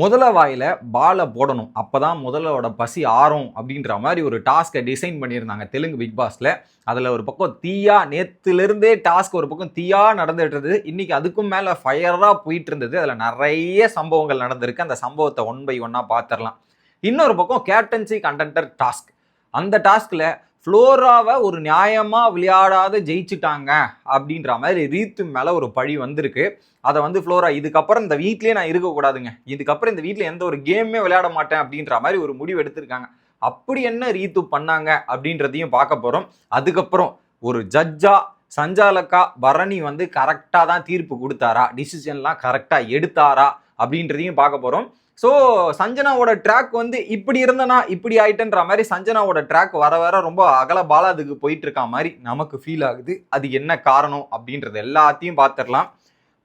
முதல வாயில் பாலை போடணும். அப்போ தான் முதலோட பசி ஆறும் அப்படின்ற மாதிரி ஒரு டாஸ்க்கை டிசைன் பண்ணியிருந்தாங்க தெலுங்கு பிக் பாஸில். அதில் ஒரு பக்கம் தீயா நேற்றுலேருந்தே டாஸ்க் ஒரு பக்கம் தீயா நடந்துகிட்டு இருந்தது இன்னைக்கு அதுக்கும் மேலே ஃபயராக போயிட்டு இருந்தது அதில் நிறைய சம்பவங்கள் நடந்திருக்கு. அந்த சம்பவத்தை ஒன் பை ஒன்னாக பார்த்துடலாம் இன்னொரு பக்கம் கேப்டன்சி கண்டென்டர் டாஸ்க். அந்த டாஸ்கில் ஃப்ளோராவை ஒரு நியாயமாக விளையாடாத ஜெயிச்சுட்டாங்க அப்படின்ற மாதிரி ரீத்து மேலே ஒரு பழி வந்திருக்கு. அதை வந்து ஃப்ளோரா இதுக்கப்புறம் இந்த வீட்லேயே நான் இருக்கக்கூடாதுங்க இதுக்கப்புறம் இந்த வீட்டில் எந்த ஒரு கேமே விளையாட மாட்டேன் அப்படின்ற மாதிரி ஒரு முடிவு எடுத்திருக்காங்க. அப்படி என்ன ரீத்து பண்ணாங்க அப்படின்றதையும் பார்க்க போகிறோம் அதுக்கப்புறம் ஒரு ஜட்ஜா சஞ்சாலக்கா பரணி வந்து கரெக்டாக தான் தீர்ப்பு கொடுத்தாரா? டிசிஷன்லாம் கரெக்டாக எடுத்தாரா? அப்படின்றதையும் பார்க்க போகிறோம் ஸோ சஞ்சனாவோட ட்ராக் வந்து இப்படி இருந்தனா இப்படி ஆயிட்டன்ற மாதிரி சஞ்சனாவோட ட்ராக் வர வர ரொம்ப அகல பாலாதுக்கு போயிட்டு இருக்க மாதிரி நமக்கு ஃபீல் ஆகுது. அது என்ன காரணம் அப்படின்றது எல்லாத்தையும் பார்த்துடலாம்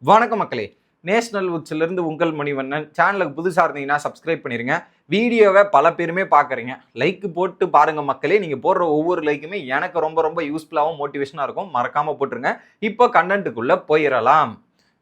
வணக்கம் மக்களே. நேஷனல் உட்ஸ்ல உங்கள் மணிவண்ணன். சேனலுக்கு புதுசாக இருந்தீங்கன்னா சப்ஸ்கிரைப் பண்ணிடுங்க வீடியோவை பல பேருமே பார்க்குறீங்க லைக் போட்டு பாருங்க மக்களே. நீங்கள் போடுற ஒவ்வொரு லைக்குமே எனக்கு ரொம்ப ரொம்ப யூஸ்ஃபுல்லாகவும் மோட்டிவேஷனாக இருக்கும். மறக்காமல் போட்டுருங்க. இப்போ கண்டென்ட்டுக்குள்ளே போயிடலாம்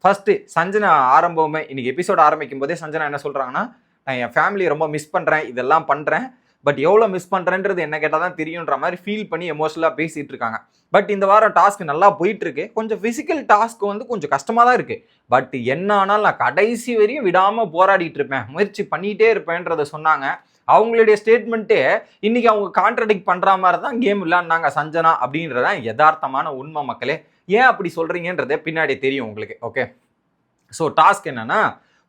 ஃபர்ஸ்ட் சஞ்சனா ஆரம்பமே இன்னைக்கு எபிசோட் ஆரம்பிக்கும் போதே சஞ்சனா என்ன சொல்றாங்கன்னா நான் என் ஃபேமிலியை ரொம்ப மிஸ் பண்றேன் இதெல்லாம் பண்றேன். பட் எவ்வளோ மிஸ் பண்ணுறேன்றது என்ன கேட்டால் தான் தெரியுன்ற மாதிரி ஃபீல் பண்ணி எமோஷனலாக பேசிகிட்டு இருக்காங்க. பட் இந்த வாரம் டாஸ்க் நல்லா போயிட்டுருக்கு. கொஞ்சம் ஃபிசிக்கல் டாஸ்க் வந்து கொஞ்சம் கஷ்டமாக தான் இருக்குது பட் என்ன ஆனாலும் நான் கடைசி வரையும் விடாமல் போராடிட்டு இருப்பேன். முயற்சி பண்ணிகிட்டே இருப்பேன்றதை சொன்னாங்க. அவங்களுடைய ஸ்டேட்மெண்ட்டே இன்னைக்கு அவங்க கான்ட்ரடிக்ட் பண்ணுற மாதிரி தான் கேம் விளாட்னாங்க சஞ்சனா அப்படின்றதான் யதார்த்தமான உண்மை மக்களே. ஏன் அப்படி சொல்கிறீங்கன்றதே பின்னாடி தெரியும் உங்களுக்கு ஓகே ஸோ டாஸ்க் என்னென்னா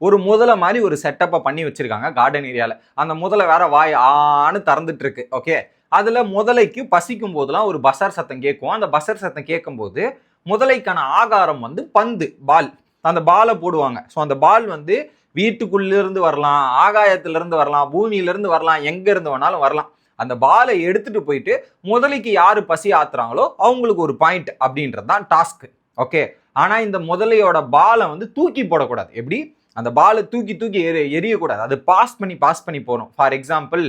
ஒரு முதலை மாதிரி ஒரு செட்டப்பை பண்ணி வச்சுருக்காங்க கார்டன் ஏரியாவில் அந்த முதலை வேற வாய் ஆன்னு திறந்துட்டுருக்கு ஓகே அதில் முதலைக்கு பசிக்கும் போதெல்லாம் ஒரு பசர் சத்தம் கேட்கும். அந்த பசர் சத்தம் கேட்கும்போது முதலைக்கான ஆகாரம் வந்து பந்து பால் அந்த பாலை போடுவாங்க. ஸோ அந்த பால் வந்து வீட்டுக்குள்ளிருந்து வரலாம் ஆகாயத்திலிருந்து வரலாம் பூமியிலிருந்து வரலாம் எங்க இருந்து வேணாலும் வரலாம். அந்த பாலை எடுத்துட்டு போயிட்டு முதலைக்கு யாரு பசி ஆத்துறாங்களோ அவங்களுக்கு ஒரு பாயிண்ட் அப்படின்றது தான் டாஸ்க் ஓகே ஆனா இந்த முதலையோட பாலை வந்து தூக்கி போடக்கூடாது. எப்படி? அந்த பாலை தூக்கி தூக்கி எரி எரியக்கூடாது. அது பாஸ் பண்ணி பாஸ் பண்ணி போகணும். ஃபார் எக்ஸாம்பிள்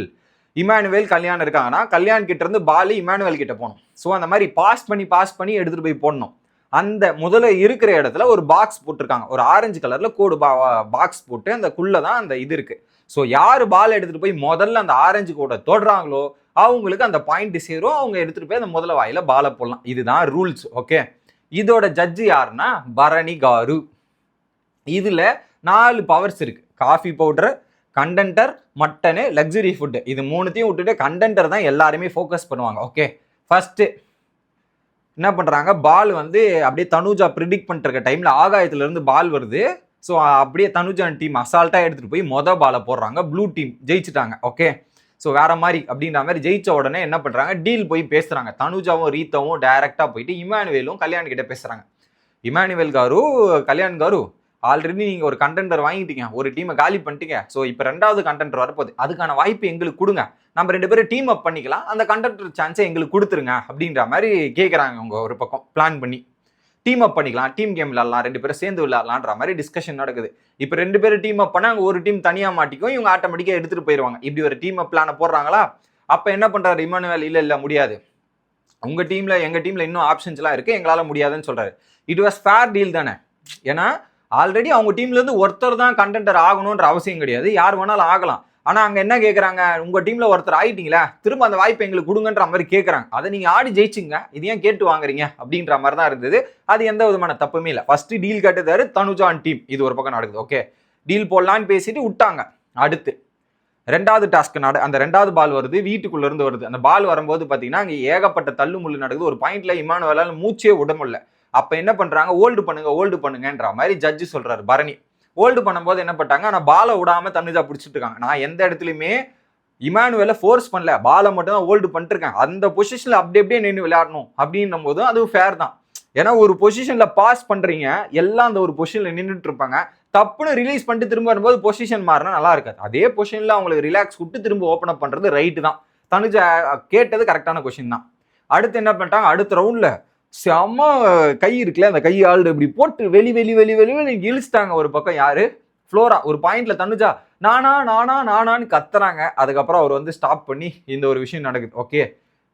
இமானுவேல் கல்யாணம் இருக்காங்கன்னா கல்யாண் கிட்ட இருந்து பாலு இமானுவேல் கிட்ட போகணும். ஸோ அந்த மாதிரி பாஸ் பண்ணி பாஸ் பண்ணி எடுத்துட்டு போய் போடணும். அந்த முதல்ல இருக்கிற இடத்துல ஒரு பாக்ஸ் போட்டிருக்காங்க. ஒரு ஆரஞ்சு கலர்ல கோடு பா பாக்ஸ் போட்டு அந்த குள்ள தான் அந்த இது இருக்கு. ஸோ யார் பால் எடுத்துட்டு போய் முதல்ல அந்த ஆரஞ்சு கோடை தொடுறாங்களோ அவங்களுக்கு அந்த பாயிண்ட் சேரும். அவங்க எடுத்துட்டு போய் அந்த முதல்ல வாயில பாலை போடலாம். இதுதான் ரூல்ஸ் ஓகே இதோட ஜட்ஜு யாருன்னா பரணி காரு. இதுல நாலு பவர்ஸ் இருக்கு. Coffee powder contender mutton luxury food இது மூணுத்தையும் விட்டுட்டு கண்டென்டர் தான் எல்லாருமே ஃபோக்கஸ் பண்ணுவாங்க ஓகே ஃபஸ்ட்டு என்ன பண்ணுறாங்க பால் வந்து அப்படியே தனுஜா ப்ரிடிக்ட் பண்ணிட்டு டைமில் ஆகாயத்துலேருந்து இருந்து பால் வருது. ஸோ அப்படியே தனுஜான் டீம் அசால்ட்டாக எடுத்துகிட்டு போய் மொத பாலை போடுறாங்க. ப்ளூ டீம் ஜெயிச்சிட்டாங்க. ஓகே ஸோ வேற மாதிரி அப்படின்ற மாதிரி ஜெயிச்ச உடனே என்ன பண்ணுறாங்க டீல் போய் பேசுகிறாங்க தனுஜாவும் ரீத்தாவும் டைரெக்டாக போயிட்டு இமானுவேலும் கல்யாண் கிட்ட பேசுறாங்க. Emmanuel car Kalyan car already நீங்கள் ஒரு கண்டென்டர் வாங்கிட்டீங்க. ஒரு டீமை காலி பண்ணிட்டீங்க. ஸோ இப்போ ரெண்டாவது கண்டென்டர் வரப்போகுது. அதுக்கான வாய்ப்பு எங்களுக்கு கொடுங்க. நம்ம ரெண்டு பேரும் டீம் அப் பண்ணிக்கலாம். அந்த கண்டென்டர் சான்ஸை எங்களுக்கு கொடுத்துருங்க அப்படின்ற மாதிரி கேட்குறாங்க அவங்க ஒரு பக்கம். பிளான் பண்ணி டீம் அப் பண்ணிக்கலாம். டீம் கேம் விளாட்லாம் ரெண்டு பேரும் சேர்ந்து விளாட்லான்ற மாதிரி டிஸ்கஷன் நடக்குது. இப்போ ரெண்டு பேரும் டீம் அப் பண்ணால் ஒரு டீம் தனியாக மாட்டிக்கும். இவங்க ஆட்டோமேட்டிக்காக எடுத்துகிட்டு போயிடுவாங்க இப்படி ஒரு டீம் அப் பிளானை போடுறாங்களா? அப்போ என்ன பண்ணுறாரு இமானுவேல் இல்லை இல்லை முடியாது. உங்கள் டீமில் எங்கள் டீமில் இன்னும் ஆப்ஷன்ஸ்லாம் இருக்குது எங்களால் முடியாதுன்னு சொல்கிறாரு இட் வாஸ் ஃபேர் டீல் தானே? ஏன்னா ஆல்ரெடி அவங்க டீம்லேருந்து ஒருத்தர் தான் கண்டென்டர் ஆகணுன்ற அவசியம் கிடையாது. யார் வேணாலும் ஆகலாம். ஆனால் அங்கே என்ன கேட்குறாங்க உங்கள் டீமில் ஒருத்தர் ஆகிட்டீங்களா திரும்ப அந்த வாய்ப்பு எங்களுக்கு கொடுங்கன்ற மாதிரி கேட்குறாங்க அதை நீங்கள் ஆடி ஜெயிச்சுங்க. இது ஏன் கேட்டு வாங்குறீங்க? அப்படின்ற மாதிரி தான் இருந்தது. அது எந்த விதமான தப்புமே இல்லை. ஃபஸ்ட்டு டீல் கட்டுதாரு தனுஜான் டீம் இது ஒரு பக்கம் நடக்குது. ஓகே டீல் போடலான்னு பேசிட்டு விட்டாங்க. அடுத்து ரெண்டாவது டாஸ்க் நட அந்த ரெண்டாவது பால் வருது. வீட்டுக்குள்ளேருந்து வருது. அந்த பால் வரும்போது பார்த்தீங்கன்னா அங்கே ஏகப்பட்ட தள்ளு முள்ளு நடக்குது. ஒரு பாயிண்ட்ல இமானுவலால் மூச்சே விட அப்போ என்ன பண்ணுறாங்க ஓல்டு பண்ணுங்க ஓல்டு பண்ணுங்கன்ற மாதிரி ஜட்ஜு சொல்கிறாரு பரணி. ஓல்டு பண்ணும்போது என்ன பண்ணிட்டாங்க? ஆனால் பாலை விடாம தனுஜா பிடிச்சிட்டு இருக்காங்க. நான் எந்த இடத்துலையுமே இமானுவேல ஃபோர்ஸ் பண்ணல. பாலை மட்டும் தான் ஓல்டு பண்ணிட்டுருக்கேன் அந்த பொசிஷனில் அப்படி அப்படியே நின்று விளையாடணும் அப்படின்னும் போது அதுவும் ஃபேர் தான். ஏன்னா ஒரு பொசிஷனில் பாஸ் பண்ணுறீங்க எல்லாம் அந்த ஒரு பொசிஷனில் நின்றுட்டு இருப்பாங்க. தப்புன்னு ரிலீஸ் பண்ணிட்டு திரும்ப வரும்போது பொசிஷன் மாறினா நல்லா இருக்காது. அதே பொசிஷனில் அவங்களுக்கு ரிலாக்ஸ் விட்டு திரும்ப ஓப்பன் அப் பண்ணுறது ரைட்டு தான். தனுஜா கேட்டது கரெக்டான கொஷின் தான். அடுத்து என்ன பண்ணிட்டாங்க? அடுத்த ரவுண்டில் செம்ம கை இருக்குல்ல அந்த கை ஆள் இப்படி போட்டு வெளி வெளி வெளி வெளி வெளி இழுச்சிட்டாங்க ஒரு பக்கம் யாரு? ஃப்ளோரா ஒரு பாயிண்ட்ல தண்ணுச்சா நானா நானா நானான்னு கத்துறாங்க. அதுக்கப்புறம் அவர் வந்து ஸ்டாப் பண்ணி இந்த ஒரு விஷயம் நடக்குது. ஓகே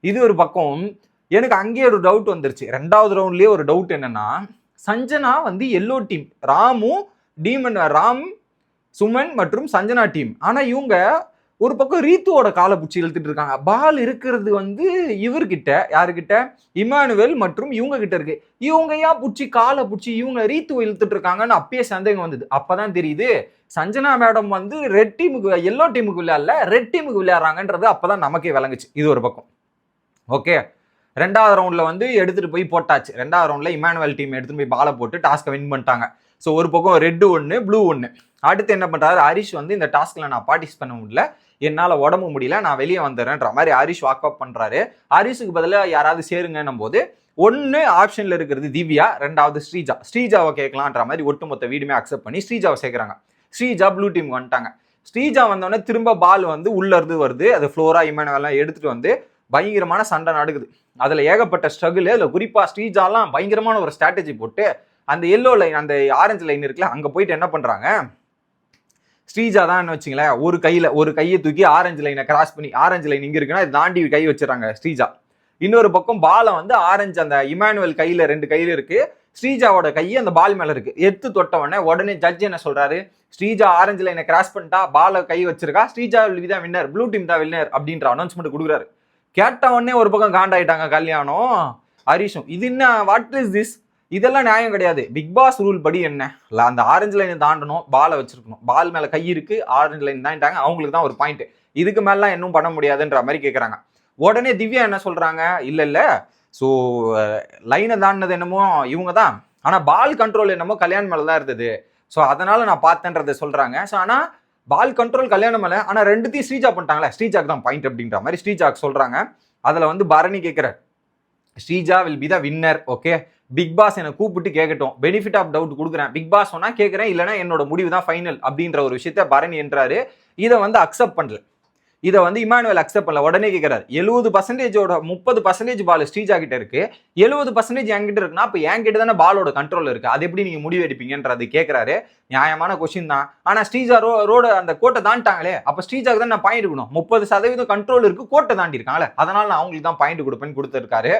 இது ஒரு பக்கம். எனக்கு அங்கேயே ஒரு டவுட் வந்துருச்சு. ரெண்டாவது ரவுண்ட்லயே ஒரு டவுட் என்னன்னா சஞ்சனா வந்து எல்லோ டீம் ராமும் டீமன் ராம் சுமன் மற்றும் சஞ்சனா டீம் ஆனா இவங்க ஒரு பக்கம் ரீத்துவோட காலை பிடிச்சி இழுத்துட்டு இருக்காங்க. பால் இருக்கிறது வந்து இவர்கிட்ட யாருக்கிட்ட இமானுவேல் மற்றும் இவங்க கிட்ட இருக்கு. இவங்க ஏன் பிடிச்சி காலை பிடிச்சி இவங்க ரீத்துவை இழுத்துட்டு இருக்காங்கன்னு அப்பயே சந்தேகம் வந்தது. அப்பதான் தெரியுது சஞ்சனா மேடம் வந்து ரெட் டீமுக்கு எல்லோ டீமுக்கு விளையாடல ரெட் டீமுக்கு விளையாடுறாங்கன்றது அப்பதான் நமக்கே விளங்குச்சு. இது ஒரு பக்கம். ஓகே ரெண்டாவது ரவுண்டில் வந்து எடுத்துகிட்டு போய் போட்டாச்சு. ரெண்டாவது ரவுண்டில் இமானுவல் டீம் எடுத்துட்டு போய் பாலை போட்டு டாஸ்க்கை வின் பண்ணிட்டாங்க. ஸோ ஒரு பக்கம் ரெட்டு ஒன்று ப்ளூ ஒன்று அடுத்து என்ன பண்ணுறாரு ஹரிஷ் வந்து இந்த டாஸ்கில் நான் பார்ட்டிசிபேட் பண்ண முடியல. என்னால் உடம்பு முடியல நான் வெளியே வந்துடுறேன்ற மாதிரி ஹரிஷ் வாக் அப் பண்ணுறாரு ஹரிஷுக்கு பதிலாக யாராவது சேருங்கன்னும் போது ஒன்று ஆப்ஷனில் இருக்கிறது திவ்யா ரெண்டாவது ஸ்ரீஜா. ஸ்ரீஜாவை கேட்கலான்ற மாதிரி ஒட்டுமொத்த வீடுமே அக்செப்ட் பண்ணி ஸ்ரீஜாவை சேர்க்குறாங்க. ஸ்ரீஜா ப்ளூ டீம் வந்துட்டாங்க. ஸ்ரீஜா வந்தோடனே திரும்ப பால் வந்து உள்ளேருந்து வருது. அது ஃப்ளோரா இமானுவெல்லாம் எடுத்துகிட்டு வந்து பயங்கரமான சண்டை நடக்குது. அதில் ஏகப்பட்ட ஸ்ட்ரகிள் அதில் குறிப்பாக ஸ்ரீஜாலாம் பயங்கரமான ஒரு ஸ்ட்ராட்டஜி போட்டு அந்த எல்லோ லைன் அந்த ஆரஞ்சு லைன் இருக்குல்ல அங்கே போயிட்டு என்ன பண்ணுறாங்க ஸ்ரீஜா தான் வச்சுங்களேன் ஒரு கையில் ஒரு கையை தூக்கி ஆரஞ்சு லைனை கிராஸ் பண்ணி ஆரஞ்சு லைன் இங்கே இருக்குன்னா இதை தாண்டி கை வச்சிடறாங்க ஸ்ரீஜா. இன்னொரு பக்கம் பாலை வந்து ஆரஞ்சு அந்த இமானுவல் கையில் ரெண்டு கையில் இருக்கு. ஸ்ரீஜாவோட கையை அந்த பால் மேலே இருக்கு. எடுத்து தொட்டவொடனே உடனே ஜட்ஜ் என்ன சொல்றாரு? ஸ்ரீஜா ஆரஞ்சு லைனை கிராஸ் பண்ணிட்டா பாலை கை வச்சிருக்கா? ஸ்ரீஜா தான் வின்னர் ப்ளூ டீம் தான் வின்னர் அப்படின்ற அனௌன்ஸ்மெண்ட் கொடுக்குறாரு. கேட்ட உடனே ஒரு பக்கம் காண்டாயிட்டாங்க கல்யாணம். ஹரிஷும் இது என்ன வாட் இஸ் திஸ் இதெல்லாம் நியாயம் கிடையாது. பிக் பாஸ் ரூல் படி என்ன? இல்லை அந்த ஆரஞ்சு லைனை தாண்டணும் பாலை வச்சிருக்கணும். பால் மேலே கை இருக்கு ஆரஞ்சு லைன் தாண்டிட்டாங்க அவங்களுக்கு தான் ஒரு பாயிண்ட் இதுக்கு மேலாம் இன்னும் பண்ண முடியாதுன்ற மாதிரி கேட்குறாங்க உடனே திவ்யா என்ன சொல்கிறாங்க இல்லை இல்லை. ஸோ லைனை தாண்டினது என்னமோ இவங்க தான். ஆனால் பால் கண்ட்ரோல் என்னமோ கல்யாணம் மேலே தான் இருந்தது. ஸோ அதனால் நான் பார்த்தேன்றதை சொல்கிறாங்க ஸோ ஆனால் பால் கண்ட்ரோல் கல்யாணம் மேலே ஆனால் ரெண்டுத்தையும் ஸ்ரீஜா பண்ணிட்டாங்களே. ஸ்ரீஜாக் தான் பாயிண்ட் அப்படின்ற மாதிரி ஸ்ரீஜாக் சொல்கிறாங்க அதில் வந்து பரணி கேட்குற Sreeja will be the winner okay Bigg Boss என்னை கூப்பிட்டு கேட்கட்டும் பெனிஃபிட் ஆஃப் டவுட் கொடுக்குறேன். பிக் பாஸ் சொன்னால் கேட்குறேன் இல்லைனா என்னோட முடிவு தான் ஃபைனல் அப்படின்ற ஒரு விஷயத்த பரணி என்றாரு. இதை வந்து அக்செப்ட் பண்ணல இதை வந்து இமானுவல் அக்செப்ட் பண்ணல. உடனே கேட்குறாரு எழுபது பர்சன்டேஜோட முப்பது பர்சன்டேஜ் பால் ஸ்ரீஜா கிட்ட இருக்கு. எழுபது பர்சன்டேஜ் என்கிட்ட இருக்குன்னா அப்போ என்கிட்ட தானே பாலோட கண்ட்ரோல் இருக்கு. அது எப்படி நீங்க முடிவு எடுப்பீங்கன்றது நியாயமான கொஸ்டின் தான். ஆனால் ஸ்ரீஜா ரோ ரோட அந்த கோட்டை தாண்டிட்டாங்களே. அப்போ ஸ்ரீஜாக்கு தான் நான் பாயிண்ட் கொடுக்கணும். முப்பது சதவீதம் கண்ட்ரோல் இருக்கு கோட்டை தாண்டி இருக்காங்களே அதனால நான் அவங்களுக்கு தான் பாயிண்ட் கொடுப்பேன்னு கொடுத்துருக்காரு.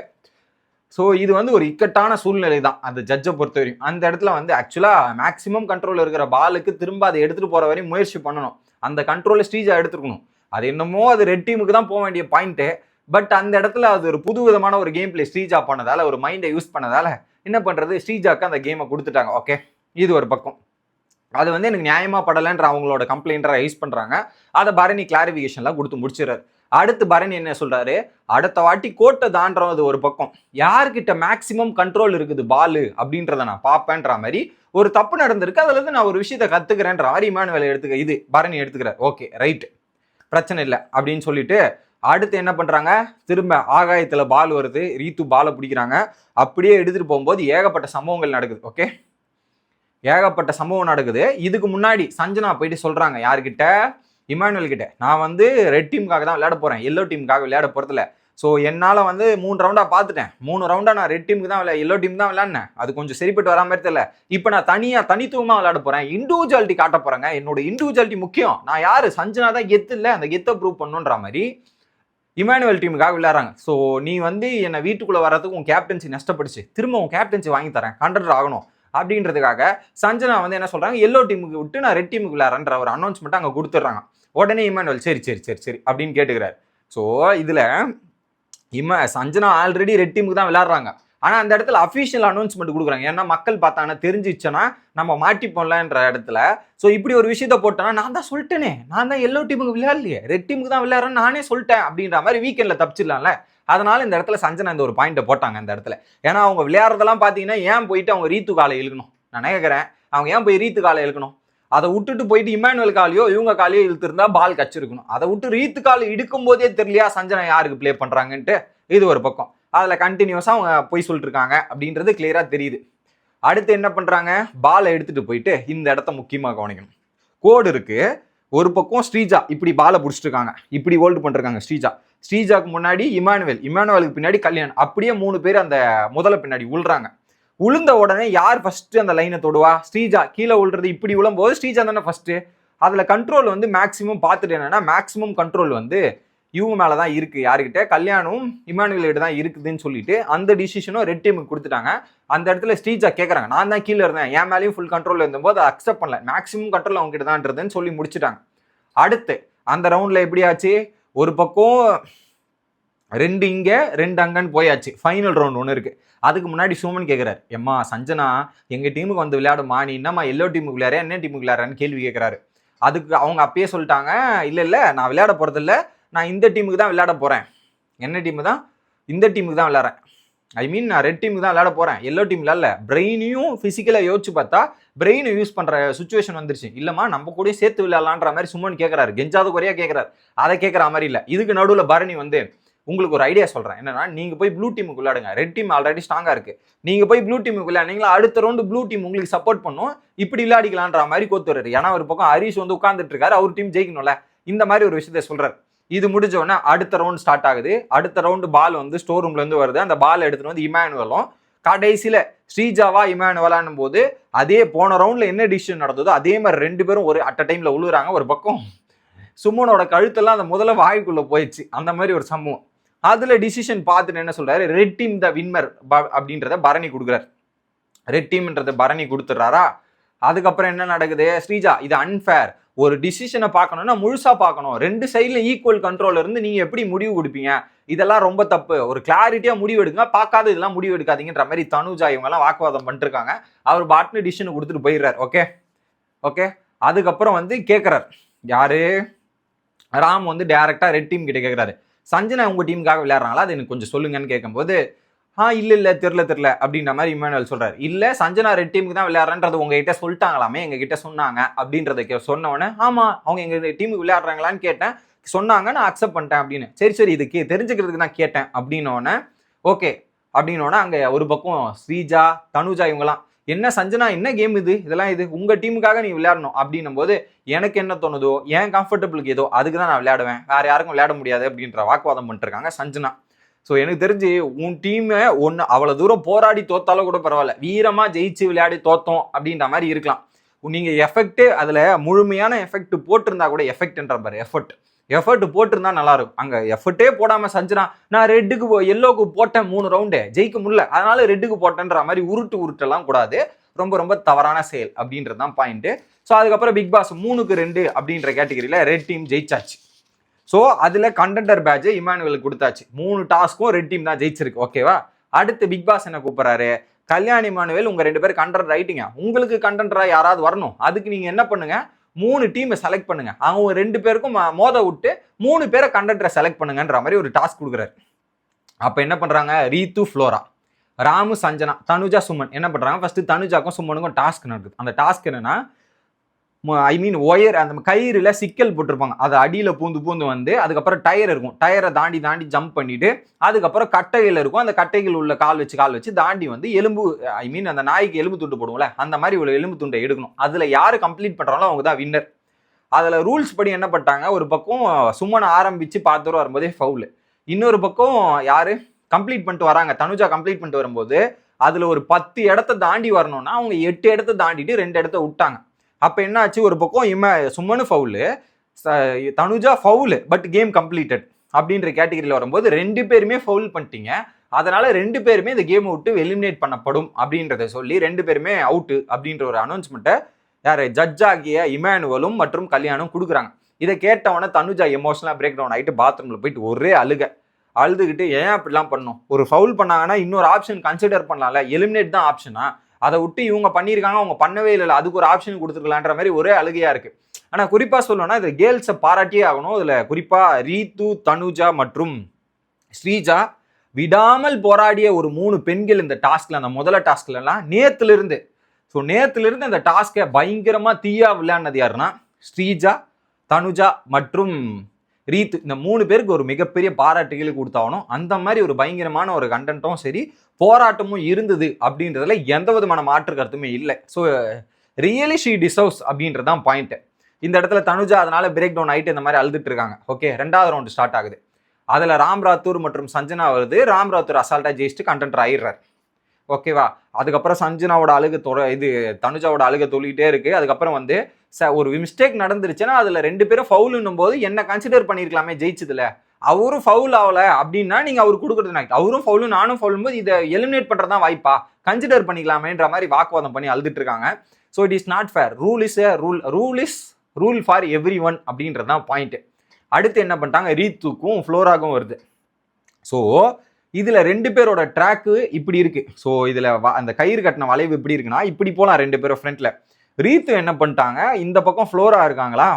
ஸோ இது வந்து ஒரு இக்கட்டான சூழ்நிலை தான் அந்த ஜட்ஜை பொறுத்த வரையும் அந்த இடத்துல வந்து ஆக்சுவலாக மேக்ஸிமம் கண்ட்ரோல் இருக்கிற பாலுக்கு திரும்ப அதை எடுத்துகிட்டு போகிற வரையும் முயற்சி பண்ணணும். அந்த கண்ட்ரோலை ஸ்டீஜாக எடுத்துருக்கணும். அது என்னமோ அது ரெட் டீமுக்கு தான் போக வேண்டிய பாயிண்ட்டு பட் அந்த இடத்துல அது ஒரு புது விதமான ஒரு கேம் பிளே ஸ்ரீஜா பண்ணதால ஒரு மைண்டை யூஸ் பண்ணதால என்ன பண்ணுறது ஸ்ரீஜாக்கு அந்த கேமை கொடுத்துட்டாங்க. ஓகே இது ஒரு பக்கம். அது வந்து எனக்கு நியாயமாக படலைன்ற அவங்களோட கம்ப்ளைண்ட்டை ரைஸ் பண்ணுறாங்க அதை பரணி கிளாரிஃபிகேஷன்லாம் கொடுத்து முடிச்சிடறாரு. அடுத்து பரணி என்ன சொல்றாரு? அடுத்த வாட்டி கோட்டை தாண்டறது ஒரு பக்கம். யார்கிட்ட மேக்சிமம் கண்ட்ரோல் இருக்குது? பாலு அப்படின்றத நான் பார்ப்பேன்ற மாதிரி ஒரு தப்பு நடந்திருக்கு. அதுல இருந்து நான் ஒரு விஷயத்த கத்துக்கிறேன்ற மாதிரி இமானுவேல் எடுத்துக்க இது பரணி எடுத்துக்கிறார். Okay right. பிரச்சனை இல்லை அப்படின்னு சொல்லிட்டு அடுத்து என்ன பண்றாங்க? திரும்ப ஆகாயத்துல பால் வருது. ரீத்து பாலை பிடிக்கிறாங்க. அப்படியே எடுத்துட்டு போகும்போது ஏகப்பட்ட சம்பவங்கள் நடக்குது. ஓகே? ஏகப்பட்ட சம்பவம் நடக்குது. இதுக்கு முன்னாடி சஞ்சனா போயிட்டு சொல்றாங்க யார்கிட்ட? இமானுவல் கிட்ட. நான் வந்து ரெட் டீமுக்காக தான் விளையாட போகிறேன் எல்லோ டீமுக்காக விளையாட போகிறதில்ல ஸோ என்னால் வந்து மூணு ரவுண்டாக பார்த்துட்டேன் மூணு ரவுண்டாக நான் ரெட் டீமுக்கு தான் விளையா எல்லோ டீம் தான் விளையாடினேன். அது கொஞ்சம் சரிப்பட்டு வரா மாதிரி தெரியல. இப்போ நான் தனியாக தனித்துவமாக விளையாட போகிறேன் இண்டிவிஜுவாலிட்டி காட்ட போகிறேங்க என்னோட இண்டிவிஜுவாலிட்டி முக்கியம். நான் யார்? சஞ்சனா தான் கெத்து இல்லை. அந்த கெத்தை ப்ரூவ் பண்ணுன்ற மாதிரி இமானுவல் டீமுக்காக விளையாடுறாங்க. ஸோ நீ வந்து என்னை வீட்டுக்குள்ளே வரதுக்கு உன் கேப்டன்சி நஷ்டப்படுச்சு திரும்ப உன் கேப்டன்சி வாங்கி தரேன். கண்டக்டர் ஆகணும். அப்படின்றதுக்காக சஞ்சனா வந்து என்ன சொல்கிறாங்க எல்லோ டீமுக்கு விட்டு நான் ரெட் டீமுக்கு விளையாடுறேன்ற ஒரு அனௌன்ஸ்மெண்ட் அங்கே கொடுத்துட்றாங்க. உடனே இமானுவல் சரி சரி சரி சரி அப்படின்னு கேட்டுக்கிறாரு. ஸோ இதில் இம சஞ்சனா ஆல்ரெடி ரெட் டீமுக்கு தான் விளையாடுறாங்க. ஆனால் அந்த இடத்துல அஃபிஷியல் அனௌன்ஸ்மெண்ட் கொடுக்குறாங்க. ஏன்னா மக்கள் பார்த்தாங்கன்னா தெரிஞ்சிச்சுன்னா நம்ம மாட்டிப்போம்லன்ற இடத்துல. ஸோ இப்படி ஒரு விஷயத்த போட்டோன்னா நான் தான் சொல்லிட்டேனே. நான் தான் எல்லோ டீமுக்கு விளையாடலையே. ரெட் டீமுக்கு தான் விளையாடுறேன் நானே சொல்லிட்டேன் அப்படின்ற மாதிரி வீக்கெண்டில் தப்பிச்சிடலாம்ல. அதனால இந்த இடத்துல சஞ்சனா இந்த ஒரு பாயிண்ட்டை போட்டாங்க இந்த இடத்துல. ஏன்னா அவங்க விளையாடுறதெல்லாம் பார்த்தீங்கன்னா ஏன் போயிட்டு அவங்க ரீத்து காலை இழுக்கணும்? நான் கேட்குறேன் அவங்க ஏன் போய் ரீத்து காலை இழுக்கணும்? அதை விட்டுட்டு போயிட்டு இமானுவல் காலையோ இவங்க காலையோ இழுத்துருந்தா பால் கச்சிருக்கணும். அதை விட்டு ரீத்து கால் இடுக்கும் போதே தெரியலையா சஞ்சனா யாருக்கு ப்ளே பண்ணுறாங்கன்ட்டு இது ஒரு பக்கம். அதில் கண்டினியூஸாக அவங்க போய் சொல்லிட்டு இருக்காங்க அப்படின்றது கிளியராக தெரியுது. அடுத்து என்ன பண்ணுறாங்க பாலை எடுத்துகிட்டு போயிட்டு இந்த இடத்த முக்கியமாக கவனிக்கணும். கோடு இருக்குது ஒரு பக்கம் ஸ்ரீஜா இப்படி பாலை பிடிச்சிட்டு இருக்காங்க இப்படி ஹோல்டு பண்ணிருக்காங்க ஸ்ரீஜா. ஸ்ரீஜாக்கு முன்னாடி இமானுவேல் இமானுவேலுக்கு பின்னாடி கல்யாணம் அப்படியே மூணு பேர் அந்த முதல்ல பின்னாடி உள்றாங்க உளுந்த உடனே யார் ஃபர்ஸ்ட் அந்த லைனை தொடுவா? ஸ்ரீஜா கீழே உள்றது இப்படி உழும்போது ஸ்ரீஜா தானே ஃபர்ஸ்ட் அதில் கண்ட்ரோல் வந்து மேக்ஸிமம் பார்த்துட்டு என்னன்னா மேக்ஸிமம் கண்ட்ரோல் வந்து இவங்க மேலே தான் இருக்குது யாருக்கிட்ட கல்யாணம் இமானுவேல் தான் இருக்குதுன்னு சொல்லிட்டு அந்த டிசிஷனும் ரெட் டீமுக்கு கொடுத்துட்டாங்க. அந்த இடத்துல ஸ்ரீஜா கேட்குறாங்க நான் தான் கீழே இருந்தேன். என் மேலேயும் ஃபுல் கண்ட்ரோல் இருந்தபோது அதை அக்செப்ட் பண்ணல. மேக்ஸிமம் கண்ட்ரோல் அவங்க கிட்ட தான்றதுன்னு சொல்லி முடிச்சிட்டாங்க. அடுத்து அந்த ரவுண்டில் எப்படி ஆச்சு? ஒரு பக்கம் ரெண்டு இங்கே ரெண்டு அங்கன்னு போயாச்சு. ஃபைனல் ரவுண்ட் ஒன்று இருக்குது அதுக்கு முன்னாடி சுமன் கேட்குறாரு எம்மா சஞ்சனா எங்கள் டீமுக்கு வந்து விளையாடுமா நீ என்னம்மா எல்லோ டீமுக்கு விளையாட என்ன டீமுக்கு விளையாடுறான்னு கேள்வி கேட்குறாரு அதுக்கு அவங்க அப்பயே சொல்லிட்டாங்க இல்லை இல்லை நான் விளையாட போகிறதில்ல நான் இந்த டீமுக்கு தான் விளையாட போகிறேன் என்ன டீமு தான்? இந்த டீமுக்கு தான் விளையாடுறேன். ஐ மீன் நான் ரெட் டீமுக்கு தான் விளையாட போகிறேன் எல்லோ டீம்ல இல்லை. பிரெயினையும் ஃபிசிக்கலாக யோசிச்சு பார்த்தா பிரெயினை யூஸ் பண்ணுற சுச்சுவேஷன் வந்துருச்சு. இல்லைம்மா நம்ம கூட சேர்த்து விளையாடலான்ற மாதிரி சுமன் கேட்குறாரு கெஞ்சாத குறையாக கேட்குறாரு அதை கேட்குற மாதிரி இல்லை. இதுக்கு நடுவில் பரணி வந்து உங்களுக்கு ஒரு ஐடியா சொல்கிறேன் என்னன்னா நீங்கள் போய் ப்ளூ டீமுக்கு விளையாடுங்க ரெட் டீம் ஆல்ரெடி ஸ்ட்ராங்காக இருக்குது நீங்கள் போய் ப்ளூ டீமுக்கு விளையாடுனீங்களா அடுத்த ரவுண்டு ப்ளூ டீம் உங்களுக்கு சப்போர்ட் பண்ணும். இப்படி விளையாடிக்கலான்ற மாதிரி கோத்துறாரு ஏன்னா ஒரு பக்கம் ஹரிஷ் வந்து உட்காந்துட்டு இருக்காரு அவர் டீம் ஜெயிக்கணும்ல. இந்த மாதிரி ஒரு விஷயத்த சொல்றாரு. இது முடிஞ்ச உடனே அடுத்த ரவுண்ட் ஸ்டார்ட் ஆகுது. அடுத்த ரவுண்டு பால் வந்து ஸ்டோர் ரூம்ல இருந்து வருது. அந்த பால் எடுத்துட்டு வந்து இமானுவலும் கடைசியில ஸ்ரீஜாவா இமானுவலான்னும் போது அதே போன ரவுண்ட்ல என்ன டிசிஷன் நடந்ததோ அதே மாதிரி ரெண்டு பேரும் ஒரு அட் டைம்ல உழுவுறாங்க ஒரு பக்கம். சுமனோட கழுத்தெல்லாம் அந்த முதல்ல வாய்க்குள்ள போயிடுச்சு. அந்த மாதிரி ஒரு சம்பவம். அதுல டிசிஷன் பார்த்துட்டு என்ன சொல்றாரு? ரெட் டீம் த வின்மர் அப்படின்றத பரணி கொடுக்குறாரு. ரெட் டீம்ன்றத பரணி கொடுத்துட்றாரா? அதுக்கப்புறம் என்ன நடக்குது? ஸ்ரீஜா இது அன்ஃபேர் ஒரு டிசிஷனை பார்க்கணும்னா முழுசா பார்க்கணும். ரெண்டு சைடில் ஈக்குவல் கண்ட்ரோல் இருந்து நீங்க எப்படி முடிவு கொடுப்பீங்க? இதெல்லாம் ரொம்ப தப்பு. ஒரு கிளாரிட்டியா முடிவு எடுங்க பார்க்காத இதெல்லாம் முடிவு எடுக்காதீங்கன்ற மாதிரி தனுஜா இவங்க எல்லாம் வாக்குவாதம் பண்ணிட்டு இருக்காங்க அவர் பாட்னு டிசிஷன் கொடுத்துட்டு போயிடுறாரு. ஓகே? ஓகே? அதுக்கப்புறம் வந்து கேட்குறாரு யாரு? ராம் வந்து டேரெக்டாக ரெட் டீம் கிட்ட கேட்குறாரு சஞ்சனா உங்கள் டீமுக்காக விளையாடுறாங்களா? அது எனக்கு கொஞ்சம் சொல்லுங்கன்னு கேட்கும்போது ஆ இல்லை இல்லை தெரில தெரில அப்படின்ற மாதிரி இமானுவல் சொல்கிறார் இல்லை சஞ்சனா ரெட் டீமுக்கு தான் விளையாடுறன்றது உங்ககிட்ட சொல்லிட்டாங்களாமே எங்ககிட்ட சொன்னாங்க அப்படின்றத கே- ஆமாம் அவங்க எங்கள் டீமுக்கு விளையாடுறாங்களான்னு கேட்டேன். சொன்னாங்க நான் அக்செப்ட் பண்ணிட்டேன் அப்படின்னு. சரி சரி இது தெரிஞ்சுக்கிறதுக்கு நான் கேட்டேன் அப்படின்னோடனே ஓகே அப்படின்னோடனே அங்கே ஒரு பக்கம் ஸ்ரீஜா தனுஜா இவங்கலாம் என்ன சஞ்சனா என்ன கேம் இது? இதெல்லாம் இது. உங்க டீமுக்காக நீ விளையாடணும் அப்படின்னும் போது எனக்கு என்ன தோணுதோ ஏன் கம்ஃபர்டபுளுக்கு ஏதோ அதுக்கு தான் நான் விளையாடுவேன். வேற யாருக்கும் விளையாட முடியாது அப்படின்ற வாக்குவாதம் பண்ணிட்டுருக்காங்க சஞ்சனா. ஸோ எனக்கு தெரிஞ்சு உன் டீமை ஒன்று அவ்வளோ தூரம் போராடி தோத்தாலும் கூட பரவாயில்ல. வீரமாக ஜெயிச்சு விளையாடி தோத்தோம் அப்படின்ற மாதிரி இருக்கலாம். நீங்கள் எஃபெக்ட்டு அதில் முழுமையான எஃபெக்ட் போட்டிருந்தா கூட எஃபெக்ட்ன்ற பாரு எஃபர்ட் எஃபர்ட் போட்டிருந்தா நல்லா இருக்கும் அங்கே எஃபர்ட்டே போடாமல் சஞ்சனா நான் ரெட்டுக்கு எல்லோக்கு போட்டேன் மூணு ரவுண்டு ஜெயிக்க முடியல. அதனால ரெட்டுக்கு போட்டேன்ற மாதிரி உருட்டு உருட்டெல்லாம் கூடாது. ரொம்ப ரொம்ப தவறான செயல். அப்படின்றது தான் பாயிண்ட்டு ஸோ அதுக்கப்புறம் பிக் பாஸ் மூணுக்கு ரெண்டு அப்படின்ற கேட்டகரியில் ரெட் டீம் ஜெயிச்சாச்சு. ஸோ அதில் கண்டென்டர் பேட்ச் இமானுவலுக்கு கொடுத்தாச்சு. மூணு டாஸ்க்கும் ரெட் டீம் தான் ஜெயிச்சிருக்கு. ஓகேவா அடுத்து பிக் பாஸ் என்ன கூப்பிட்றாரு? கல்யாணி இமானுவேல் உங்க ரெண்டு பேரும் கண்டென்ட் ரைட்டிங்க உங்களுக்கு கண்டென்டராக யாராவது வரணும். அதுக்கு நீங்க என்ன பண்ணுங்க? மூணு டீமை செலக்ட் பண்ணுங்க. அவங்க ரெண்டு பேருக்கும் ம- மோத விட்டு மூணு பேரை கண்டக்டரை செலக்ட் பண்ணுங்கன்ற மாதிரி ஒரு டாஸ்க் கொடுக்குறாரு. அப்போ என்ன பண்ணுறாங்க ரீத்து ஃப்ளோரா. ராமு சஞ்சனா தனுஜா சுமன். என்ன பண்ணுறாங்க ஃபர்ஸ்ட் தனுஜாக்கும் சுமனுக்கும் டாஸ்க் நடக்குது. அந்த டாஸ்க் என்னன்னா ஐ மீன் ஒயர் அந்த கயிறுல சிக்கல் போட்டிருப்பாங்க. அது அடியில் பூந்து பூந்து வந்து அதுக்கப்புறம் டயர் இருக்கும். டயரை தாண்டி தாண்டி ஜம்ப் பண்ணிட்டு அதுக்கப்புறம் கட்டைகள் இருக்கும். அந்த கட்டைகள் உள்ள கால் வச்சு கால் வச்சு தாண்டி வந்து எலும்பு ஐ மீன் அந்த நாய்க்கு எலும்பு துண்டு போடுவோம்ல அந்த மாதிரி உள்ள எலும்பு துண்டை எடுக்கணும். அதில் யார் கம்ப்ளீட் பண்ணுறாங்களோ அவங்க தான் வின்னர் அதில் ரூல்ஸ் படி என்ன பண்ணிட்டாங்க? ஒரு பக்கம் சுமன் ஆரம்பித்து பார்த்துட்டு வரும்போதே ஃபவுல் இன்னொரு பக்கம் யார்? கம்ப்ளீட் பண்ணிட்டு வராங்க. தனுஜா கம்ப்ளீட் பண்ணிட்டு வரும்போது அதில் ஒரு பத்து இடத்த தாண்டி வரணும்னா அவங்க எட்டு இடத்த தாண்டிட்டு ரெண்டு இடத்த விட்டாங்க. அப்போ என்ன ஆச்சு ஒரு பக்கம் இம சும்மனு foul Tanuja foul but game completed அப்படின்ற கேட்டகரியில் வரும்போது ரெண்டு பேருமே ஃபவுல் பண்ணிட்டீங்க. அதனால ரெண்டு பேருமே இந்த கேமை விட்டு எலிமினேட் பண்ணப்படும் அப்படின்றத சொல்லி ரெண்டு பேருமே அவுட்டு அப்படின்ற ஒரு அனௌன்ஸ்மெண்ட்டை யார்? ஜட்ஜ் ஆகிய இமானுவலும் மற்றும் கல்யாணம் கொடுக்குறாங்க. இதை கேட்டவொடனே தனுஜா எமோஷனலாக பிரேக் டவுன் ஆகிட்டு பாத்ரூமில் போயிட்டு ஒரே அழுக. அழுதுகிட்டு ஏன் அப்படிலாம் பண்ணும் ஒரு ஃபவுல் பண்ணாங்கன்னா இன்னொரு ஆப்ஷன் கன்சிடர் பண்ணலாம்ல. எலிமினேட் தான் ஆப்ஷனா அதை விட்டு இவங்க பண்ணியிருக்காங்க அவங்க பண்ணவே இல்லை அதுக்கு ஒரு ஆப்ஷன் கொடுத்துருக்கலான்ற மாதிரி ஒரே அழுகையா இருக்கு. ஆனால் குறிப்பாக சொல்லணும்னா இது கேர்ள்ஸை பாராட்டியே ஆகணும். இதில் குறிப்பாக ரீத்து தனுஜா மற்றும் ஸ்ரீஜா விடாமல் போராடிய ஒரு மூணு பெண்கள் இந்த டாஸ்கில் அந்த முதல டாஸ்க்லலாம் எல்லாம் ஸோ நேத்துலேருந்து அந்த டாஸ்கை பயங்கரமாக தீயா விளையாடினது யாருன்னா ஸ்ரீஜா தனுஜா மற்றும் ரீத் இந்த மூணு பேருக்கு ஒரு மிகப்பெரிய பாராட்டுகளை கொடுத்தாகணும். அந்த மாதிரி ஒரு பயங்கரமான ஒரு கண்டென்ட்டும் சரி போராட்டமும் இருந்தது அப்படின்றதுல எந்த விதமான மாற்று கருத்துமே இல்லை. ஸோ ரியலி ஷீ டிசர்வ்ஸ் அப்படின்றது தான் இந்த இடத்துல தனுஜா அதனால பிரேக் டவுன் ஆகிட்டு இந்த மாதிரி அழுதுட்டு இருக்காங்க. ஓகே ரெண்டாவது ரவுண்டு ஸ்டார்ட் ஆகுது. அதில் ராம் ராத்தூர் மற்றும் சஞ்சனா வருது. ராம் ராத்தூர் அசால்ட்டாக ஜெயிச்சுட்டு கண்டென்ட் ஆயிடுறாரு. ஓகேவா? அதுக்கப்புறம் சஞ்சனாவோட அழுகு தொட இது தனுஜாவோட அழுக தொழிகிட்டே இருக்கு. அதுக்கப்புறம் வந்து ச ஒரு மிஸ்டேக் நடந்துருச்சுன்னா அதில் ரெண்டு பேரும் ஃபவுலுன்னும் போது என்ன கன்சிடர் பண்ணியிருக்கலாமே ஜெயிச்சதுல? அவரும் ஃபவுல் ஆகல அப்படின்னா நீங்கள் அவர் கொடுக்குறது நான் அவரும் ஃபவுலும் நானும் ஃபவுலும் போது இதை எலிமினேட் பண்ணுறது தான் வாய்ப்பா? கன்சிடர் பண்ணிக்கலாமேன்ற மாதிரி வாக்குவாதம் பண்ணி அழுதுட்டு இருக்காங்க. So it is not fair rule is rule rule is rule for everyone அப்படின்றது தான் பாயிண்ட்டு அடுத்து என்ன பண்ணிட்டாங்க? ரீத்துக்கும் ஃப்ளோராகும் வருது. ஸோ இதில் ரெண்டு பேரோட ட்ராக்கு இப்படி இருக்குது ஸோ இதில் வ- அந்த கயிறு கட்டின வளைவு இப்படி இருக்குன்னா இப்படி போகலாம் ரெண்டு பேரும் ஃப்ரண்ட்டில் ரீத்து என்ன பண்ணிட்டாங்க? இந்த பக்கம் ஃப்ளோரா இருக்காங்களா?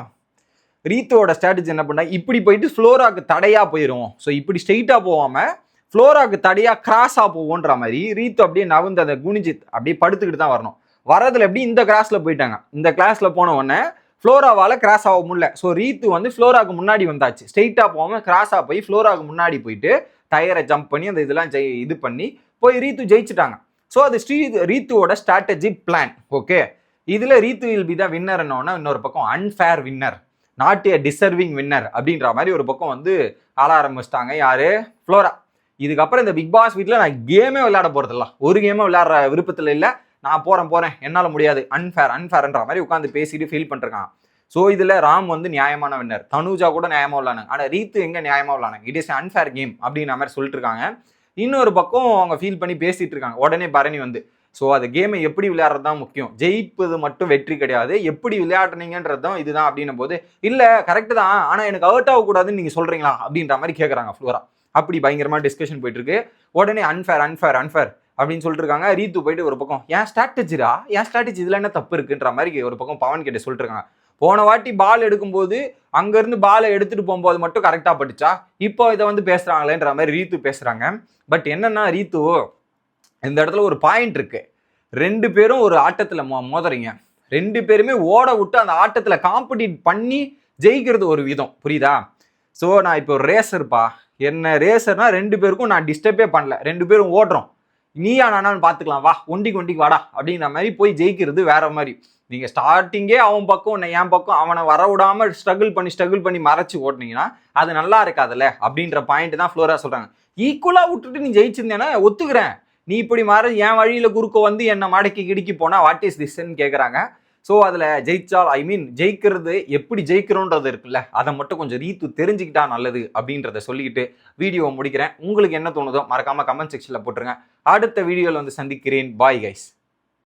ரீத்தோட ஸ்ட்ராட்டஜி என்ன பண்ணா இப்படி போயிட்டு ஃப்ளோராக்கு தடையாக போயிடும் ஸோ இப்படி ஸ்ட்ரெயிட்டாக போகாமல் ஃப்ளோராக்கு தடையாக கிராஸாக போவோன்ற மாதிரி ரீத்து அப்படியே நவுந்து அந்த குனிஞ்சு அப்படியே படுத்துக்கிட்டு தான் வரணும். வரதுல எப்படி இந்த கிராஸ்ல போயிட்டாங்க? இந்த கிளாஸில் போன உடனே ஃப்ளோராவால் கிராஸ் ஆக முடியல. ஸோ ரீத்து வந்து ஃப்ளோராக்கு முன்னாடி வந்தாச்சு. ஸ்ட்ரெயிட்டாக போகாமல் கிராஸாக போய் ஃப்ளோராக்கு முன்னாடி போயிட்டு டயரை ஜம்ப் பண்ணி அந்த இதெல்லாம் ஜெய் இது பண்ணி போய் ரீத்து ஜெயிச்சிட்டாங்க. ஸோ அது ஸ்ரீ ரீத்துவோட ஸ்ட்ராட்டஜி பிளான் ஓகே இதில் ரீத்து வில் பி தான் வின்னர் இன்னொரு பக்கம் unfair winner not a deserving winner அப்படின்ற மாதிரி ஒரு பக்கம் வந்து ஆள ஆரம்பிச்சிட்டாங்க யாரு? ஃப்ளோரா இதுக்கப்புறம் இந்த பிக் பாஸ் வீட்டில் நான் கேமே விளையாட போகிறதில்ல ஒரு கேமே விளையாடுற விருப்பத்தில் இல்லை. நான் போகிறேன் போகிறேன் என்னால் முடியாது. அன்ஃபேர் அன்ஃபேர்ன்ற மாதிரி உட்காந்து பேசிட்டு ஃபீல் பண்ணிருக்கான் ஸோ இதில் ராம் வந்து நியாயமான வின்னர் தனுஜா கூட நியாயமாக விளாடுங்க ஆனால் ரீத்து எங்கே நியாயமாக விளாடுங்க இட் இஸ் அன்ஃபேர் கேம் அப்படின்ற மாதிரி சொல்லிட்டு இருக்காங்க இன்னொரு பக்கம் அவங்க ஃபீல் பண்ணி பேசிட்டு இருக்காங்க உடனே பரணி வந்து ஸோ அது கேமை எப்படி விளையாடுறது தான் முக்கியம்? ஜெயிப்பது மட்டும் வெற்றி கிடையாது. எப்படி விளையாடுனீங்கன்றது தான் இதுதான். அப்படின்னும் போது இல்லை கரெக்டு தான். ஆனால் எனக்கு அவுட் ஆகக்கூடாதுன்னு நீங்கள் சொல்கிறீங்களா அப்படின்ற மாதிரி கேட்குறாங்க ஃப்ளோரா. அப்படி பயங்கரமாக டிஸ்கஷன் போயிட்டு இருக்கு உடனே அன்ஃபேர் அன்ஃபேர் அன்ஃபேர் அப்படின்னு சொல்லிட்டு இருக்காங்க ரீத்து போயிட்டு ஒரு பக்கம் ஏன் ஸ்ட்ராட்டஜிரா ஏன் ஸ்ட்ராட்டஜி இதில் என்ன தப்பு இருக்குன்ற மாதிரி ஒரு பக்கம் பவன் கிட்ட சொல்லிட்டு இருக்காங்க போன வாட்டி பால் எடுக்கும்போது அங்கேருந்து பாலை எடுத்துகிட்டு போகும்போது மட்டும் கரெக்டாக பட்டுச்சா? இப்போ இதை வந்து பேசுகிறாங்களேன்ற மாதிரி ரீத்து பேசுகிறாங்க பட் என்னென்னா ரீத்து இந்த இடத்துல ஒரு பாயிண்ட் இருக்குது ரெண்டு பேரும் ஒரு ஆட்டத்தில் மோ மோதுறீங்க. ரெண்டு பேருமே ஓட விட்டு அந்த ஆட்டத்தில் காம்படிட் பண்ணி ஜெயிக்கிறது ஒரு விதம். புரியுதா? ஸோ நான் இப்போ ரேசர்ப்பா என்ன ரேசர்னால் ரெண்டு பேருக்கும் நான் டிஸ்டர்பே பண்ணல. ரெண்டு பேரும் ஓடுறோம். நீயா நானான்னு பார்த்துக்கலாம் வா ஒண்டிக்கு ஒண்டிக்கு வாடா. அப்படிங்கிற மாதிரி போய் ஜெயிக்கிறது வேற மாதிரி. நீங்கள் ஸ்டார்டிங்கே அவன் பக்கம் உன்னை என் பக்கம் அவனை வர விடாம ஸ்ட்ரகிள் பண்ணி ஸ்ட்ரகிள் பண்ணி மறைச்சு ஓட்டினீங்கன்னா அது நல்லா இருக்காதுல்ல? அப்படின்ற பாயிண்ட் தான் ஃப்ளோரா சொல்றாங்க. ஈக்குவலாக விட்டுட்டு நீ ஜெயிச்சிருந்தேன்னா ஒத்துக்கிறேன். நீ இப்படி மாற என் வழியில குறுக்க வந்து என்னை மடக்கி கிடுக்கி போனா வாட் இஸ் திஸ்ன்னு கேட்குறாங்க ஸோ அதில் ஜெயிச்சால் ஐ மீன் ஜெயிக்கிறது எப்படி ஜெயிக்கிறோன்றது இருக்குல்ல அதை மட்டும் கொஞ்சம் ரீத்து தெரிஞ்சுக்கிட்டா நல்லது அப்படின்றத சொல்லிக்கிட்டு வீடியோவை முடிக்கிறேன். உங்களுக்கு என்ன தோணுதோ மறக்காமல் கமெண்ட் செக்ஷனில் போட்டுருங்க. அடுத்த வீடியோவில் வந்து சந்திக்கிறேன். Bye guys